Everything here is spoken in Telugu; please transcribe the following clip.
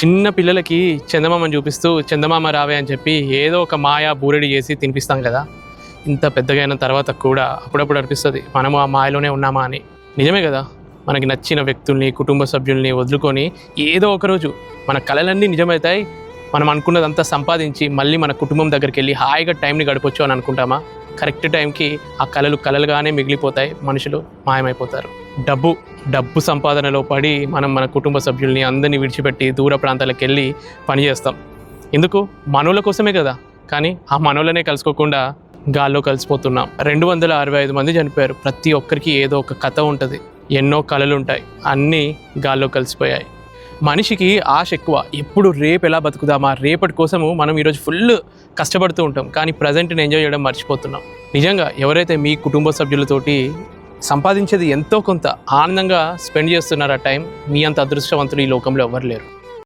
చిన్న పిల్లలకి చందమామని చూపిస్తూ చందమామ రావే అని చెప్పి ఏదో ఒక మాయా బూరెడి చేసి తినిపిస్తాం కదా. ఇంత పెద్దగా అయిన తర్వాత కూడా అప్పుడప్పుడు అనిపిస్తుంది మనము ఆ మాయలోనే ఉన్నామా అని. నిజమే కదా. మనకి నచ్చిన వ్యక్తుల్ని కుటుంబ సభ్యుల్ని వదులుకొని ఏదో ఒకరోజు మన కళలన్నీ నిజమవుతాయి మనం అనుకున్నదంతా సంపాదించి మళ్ళీ మన కుటుంబం దగ్గరికి వెళ్ళి హాయిగా టైంని గడపొచ్చు అని అనుకుంటామా? కరెక్ట్ టైంకి ఆ కళలు కళలుగానే మిగిలిపోతాయి మనుషులు మాయమైపోతారు. డబ్బు డబ్బు సంపాదనలో పడి మనం మన కుటుంబ సభ్యుల్ని అందరినీ విడిచిపెట్టి దూర ప్రాంతాలకు వెళ్ళి పని చేస్తాం. ఎందుకు? మనోళ్ళ కోసమే కదా. కానీ ఆ మనోళ్ళనే కలుసుకోకుండా గాల్లో కలిసిపోతున్నాం. రెండు వందల అరవై ఐదు మంది చనిపోయారు. ప్రతి ఒక్కరికి ఏదో ఒక కథ ఉంటుంది. ఎన్నో కళలు ఉంటాయి. అన్నీ గాల్లో కలిసిపోయాయి. మనిషికి ఆశ ఎక్కువ. ఎప్పుడు రేపు ఎలా బతుకుదామా? రేపటి కోసము మనం ఈరోజు ఫుల్ కష్టపడుతూ ఉంటాం. కానీ ప్రజెంట్ని ఎంజాయ్ చేయడం మర్చిపోతున్నాం. నిజంగా ఎవరైతే మీ కుటుంబ సభ్యులతోటి సంపాదించేది ఎంతో కొంత ఆనందంగా స్పెండ్ చేస్తున్నారు ఆ టైం మీ అంత అదృష్టవంతులు ఈ లోకంలో ఎవరు లేరు.